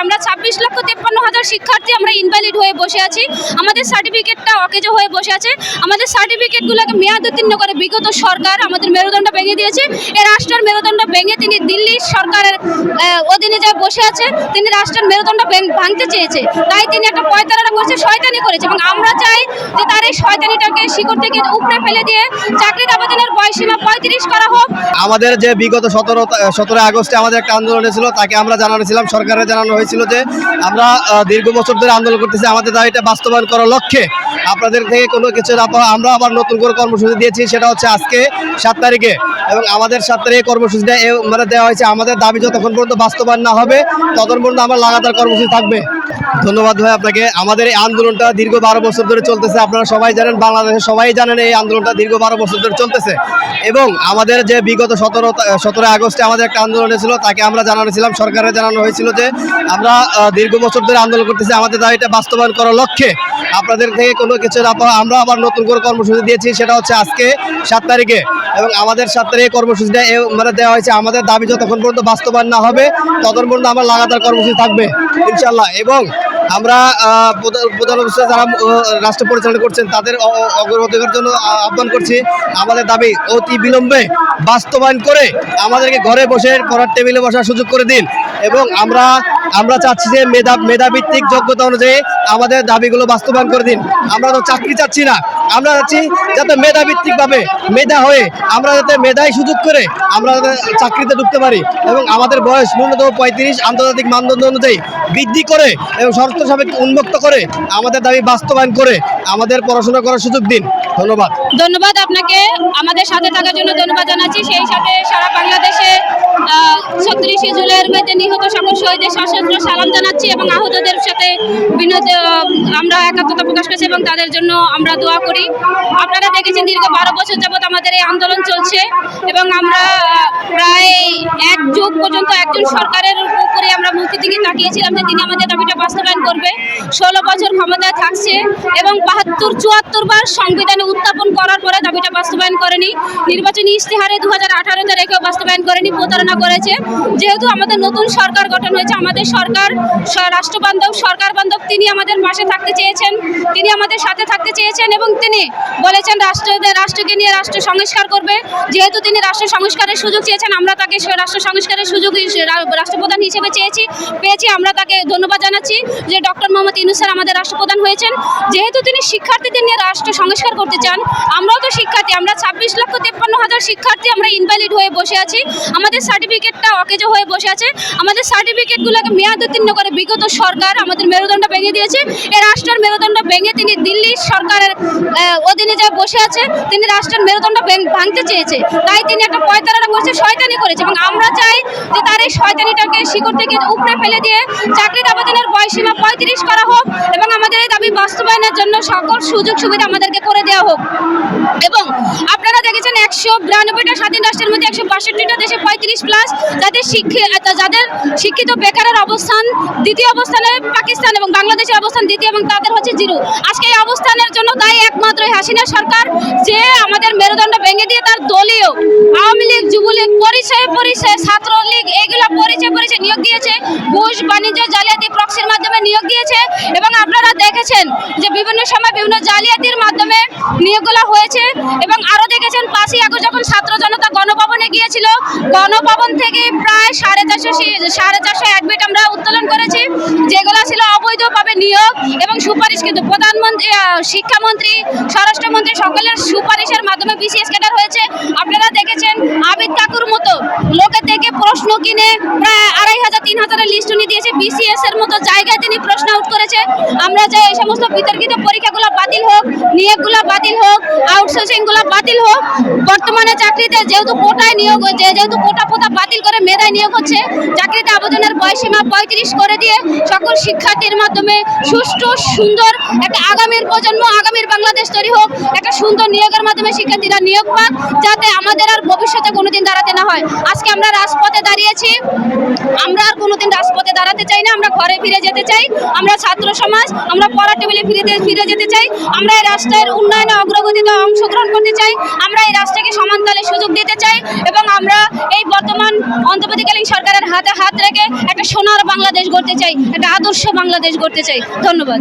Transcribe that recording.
আমরা ছাব্বিশ লক্ষ তেপ্পান্ন হাজার শিক্ষার্থী আমরা ইনভ্যালিড হয়ে বসে আছি। আমাদের সার্টিফিকেটটা অকেজো হয়ে বসে আছে। আমাদের সার্টিফিকেটগুলোকে মেয়াদ উত্তীর্ণ করে বিগত সরকার আমাদের মেরুদণ্ড ভেঙে দিয়েছে। এই রাষ্ট্রের মেরুদণ্ড ভেঙে তিনি দিল্লি সরকারের অধীনে যা বসে আছে, তিনি রাষ্ট্রের মেরুদণ্ড ভেঙ- ভাঙতে চেয়েছে। তাই তিনি একটা পয়তারা করেছে, শয়তানি করেছে। এবং আমরা চাই যে তার এই শয়তানিটাকে, শিকড় থেকে উপড়ে ফেলে দিয়ে চাকরির আবেদনের বয়সীমা পঁয়ত্রিশ করা হোক। আমাদের যে বিগত সতেরো সতেরো আগস্টে আমাদের একটা আন্দোলন ছিল তাকে আমরা জানানো ছিলাম সরকারের জানানো হয়েছিল যে আমরা দীর্ঘ বছর ধরে আন্দোলন করতেছি, আমাদের দাবিটা বাস্তবায়ন করার লক্ষ্যে। আপনাদের থেকে কোনো কিছু না আমরা আবার নতুন করে কর্মসূচি দিয়েছি, সেটা হচ্ছে আজকে সাত তারিখে। এবং আমাদের সাত তারিখে কর্মসূচিটা মানে দেওয়া হয়েছে, আমাদের দাবি যতক্ষণ পর্যন্ত বাস্তবায়ন না হবে, ততক্ষণ পর্যন্ত আমার লাগাতার কর্মসূচি থাকবে। ধন্যবাদ ভাই আপনাকে। আমাদের এই আন্দোলনটা দীর্ঘ বারো বছর ধরে চলতেছে, আপনারা সবাই জানেন বাংলাদেশে সবাই জানেন এই আন্দোলনটা দীর্ঘ বারো বছর ধরে চলতেছে। এবং আমাদের যে বিগত সতেরো, সতেরোই আগস্টে আমাদের একটা আন্দোলন হয়েছিল, তাকে আমরা জানানো ছিলাম সরকারে জানানো হয়েছিল যে আমরা দীর্ঘ বছর ধরে আন্দোলন করতেছি। আমাদের দাবিটা বাস্তবায়ন করার লক্ষ্যে। আপনাদের থেকে কোনো কিছু না পাওয়া আমরা আবার নতুন করে কর্মসূচি দিয়েছি, সেটা হচ্ছে আজকে সাত তারিখে। এবং আমাদের সাত তারিখে কর্মসূচিটা মানে দেওয়া হয়েছে। আমাদের দাবি যতক্ষণ পর্যন্ত বাস্তবায়ন না হবে, ততক্ষণ পর্যন্ত আমার লাগাতার কর্মসূচি থাকবে ইনশাল্লাহ এবং আমরা প্রধান- অফিসার যারা রাষ্ট্র পরিচালনা করছেন, তাদের অগ্রগতির জন্য আহ্বান করছি। আমাদের দাবি অতি বিলম্বে বাস্তবায়ন করে আমাদেরকে ঘরে বসে পড়ার টেবিলে বসার সুযোগ করে দিন। এবং আমরা আমরা চাচ্ছি যে মেধা, মেধাভিত্তিক যোগ্যতা অনুযায়ী আমাদের দাবিগুলো বাস্তবায়ন করে দিন। আমরা তো চাকরি চাচ্ছি না। আমরা চাচ্ছি যাতে মেধাভিত্তিক ভাবে মেধা হয়ে আমরা যাতে মেধায় সুযোগ করে আমরা যাতে চাকরিতে ঢুকতে পারি এবং আমাদের বয়স ন্যূনতম পঁয়ত্রিশ, আন্তর্জাতিক মানদণ্ড অনুযায়ী বৃদ্ধি করে এবং শর্ত সাপেক্ষে উন্মুক্ত করে আমাদের দাবি বাস্তবায়ন করে আমাদের পড়াশোনা করার সুযোগ দিন। ধন্যবাদ। ধন্যবাদ আপনাকে। আমাদের সাথে থাকার জন্য ধন্যবাদ জানাচ্ছি। সেই সাথে সারা বাংলাদেশে ছত্রিশে জুলাইয়ের মধ্যে নিহত সকল শহীদের সশস্ত্র সালাম জানাচ্ছি এবং আহতদের সাথে বিনোদ আমরা একাত্মতা প্রকাশ করছি এবং তাদের জন্য আমরা দোয়া করি। আপনারা দেখেছেন দীর্ঘ বারো বছর যাবৎ আমাদের এই আন্দোলন চলছে এবং আমরা প্রায় এক যুগ পর্যন্ত একজন সরকারের উপরে আমরা মুক্তি দিকে তাকিয়েছিলাম যে তিনি আমাদের দাবিটা বাস্তবায়ন করবে। ষোলো বছর ক্ষমতায় থাকছে এবং বাহাত্তর, চুয়াত্তর বার সংবিধানে উত্থাপন করার পরে দাবিটা বাস্তবায়ন করেনি। নির্বাচনী ইশতেহারে দু হাজার আঠারোতে রেখেও বাস্তবায়ন করেনি, প্রতারণা করেছে। যেহেতু আমাদের নতুন সরকার গঠন হয়েছে, আমাদের সরকার, রাষ্ট্রবান্ধব, সরকার বান্ধব, তিনি আমাদের পাশে থাকতে চেয়েছেন, তিনি আমাদের সাথে থাকতে চেয়েছেন এবং তিনি বলেছেন রাষ্ট্র, রাষ্ট্রকে নিয়ে রাষ্ট্র সংস্কার করবে। যেহেতু তিনি রাষ্ট্র সংস্কারের সুযোগ চেয়েছেন, আমরা তাকে রাষ্ট্র সংস্কারের সুযোগ রাষ্ট্রপ্রধান হিসেবে চেয়েছি, পেয়েছি, আমরা তাকে ধন্যবাদ জানাচ্ছি যে ডক্টর মোহাম্মদ ইউনুস স্যার আমাদের রাষ্ট্রপ্রধান হয়েছেন। যেহেতু তিনি শিক্ষার্থীদের নিয়ে রাষ্ট্র সংস্কার করতে চান, আমরাও তো শিক্ষার্থী, আমরা ছাব্বিশ লক্ষ তেপ্পান্ন হাজার শিক্ষার্থী আমরা ইনভ্যালিড হয়ে বসে আছি। আমাদের সার্টিফিকেটটা অকেজো হয়ে বসে আছে। আমাদের সার্টিফিকেটগুলোকে মেয়াদ উত্তীর্ণ করে বিগত সরকার আমাদের মেরুদণ্ড ভেঙে দিয়েছে। এই রাষ্ট্রের মেরুদণ্ড ভেঙে তিনি দিল্লি সরকারের অধীনে যা বসে আছে, তিনি রাষ্ট্রের মেরুদণ্ড ভাঙতে চেয়েছে। তাই তিনি একটা পয়তারা করেছে, শয়তানি করেছে। এবং আমরা চাই যে তার এই শয়তানিটাকে শিকড় থেকে উপড়ে ফেলে দিয়ে চাকরির আবেদনের বয়সীমা পঁয়ত্রিশ করা হোক এবং আমাদের এই দাবি বাস্তবায়নের জন্য সকল সুযোগ সুবিধা আমাদেরকে করে দেওয়া হোক। এবং একশো বিরানব্বইটা স্বাধীন রাষ্ট্রের মধ্যে একশো বাষট্টিটা দেশে পঁয়ত্রিশ প্লাস যাদের যাদের শিক্ষিত বেকারের অবস্থান, দ্বিতীয় অবস্থানে পাকিস্তান এবং বাংলাদেশের অবস্থান, দ্বিতীয় এবং তাদের হচ্ছে জিরো। আজকে এই অবস্থানের জন্য তাই একমাত্র হাসিনা সরকার, যে আমাদের মেরুদণ্ড ভেঙে দিয়ে তার দলীয় আওয়ামী লীগ, যুবলীগ, পরিচয় পরিচয় এগুলো পরিচয় পরিচয় নিয়োগ দিয়েছে। ঘুষ, বাণিজ্য, জালিয়াতি প্রক্সির মাধ্যমে নিয়োগ দিয়েছে এবং আপনারা দেখেছেন যে বিভিন্ন সময় বিভিন্ন জালিয়াতির মাধ্যমে নিয়োগগুলো হয়েছে এবং আরও দেখেছেন পাঁচই আগস্ট যখন ছাত্র জনতা গণভবনে গিয়েছিল, গণভবন থেকে প্রায় সাড়ে চারশো সাড়ে চারশো অ্যাডমিট আমরা উত্তোলন করেছি, যেগুলো ছিল অবৈধভাবে নিয়োগ এবং সুপারিশ কিন্তু প্রধানমন্ত্রী শিক্ষামন্ত্রী, স্বরাষ্ট্রমন্ত্রী সকলের সুপারিশের মাধ্যমে বিসিএস ক্যাডার হয়েছে। আপনারা দেখেছেন আবিদ কাকুর মতো লোকের থেকে প্রশ্ন কিনে প্রায় আড়াই হাজার, তিন হাজারের লিস্ট উনি দিয়েছে। বিসিএস এর মতো জায়গায় তিনি প্রশ্ন আউট করেছে। আমরা চাই এই সমস্ত বিতর্কিত পরীক্ষাগুলো বাতিল হোক, নিয়োগগুলো বাতিল হোক আউটসোর্সিংগুলো বাতিল হোক। বর্তমানে চাকরিতে যেহেতু কোটায় নিয়োগ হচ্ছে, যেহেতু কোটা পোতা বাতিল করে মেধায় নিয়োগ হচ্ছে, চাকরিতে আবেদনের বয়সীমা পঁয়ত্রিশ করে দিয়ে সকল শিক্ষার্থীর মাধ্যমে সুষ্ঠু, সুন্দর একটা আগামীর প্রজন্ম, আগামীর বাংলাদেশ তৈরি হোক, একটা সুন্দর নিয়োগের মাধ্যমে শিক্ষার্থীরা নিয়োগ পাক, যাতে আমাদের আর ভবিষ্যতে কোনোদিন দাঁড়াতে না হয়। আজকে আমরা রাজপথে দাঁড়িয়েছি। আমরা আর কোনোদিন রাজপথে দাঁড়াতে চাই না, আমরা ঘরে ফিরে যেতে চাই। আমরা ছাত্র সমাজ, আমরা পড়া টেবিলে ফিরে ফিরে যেতে চাই। আমরা এই রাষ্ট্রের উন্নয়নে অগ্রগতিতে অংশগ্রহণ করতে চাই। আমরা এই রাষ্ট্রকে সমানতালে সুযোগ দিতে চাই এবং আমরা এই বর্তমান অন্তর্বর্তীকালীন সরকারের হাতে হাত রেখে একটা সোনার বাংলাদেশ গড়তে চাই, একটা আদর্শ বাংলাদেশ গড়তে চাই। ধন্যবাদ।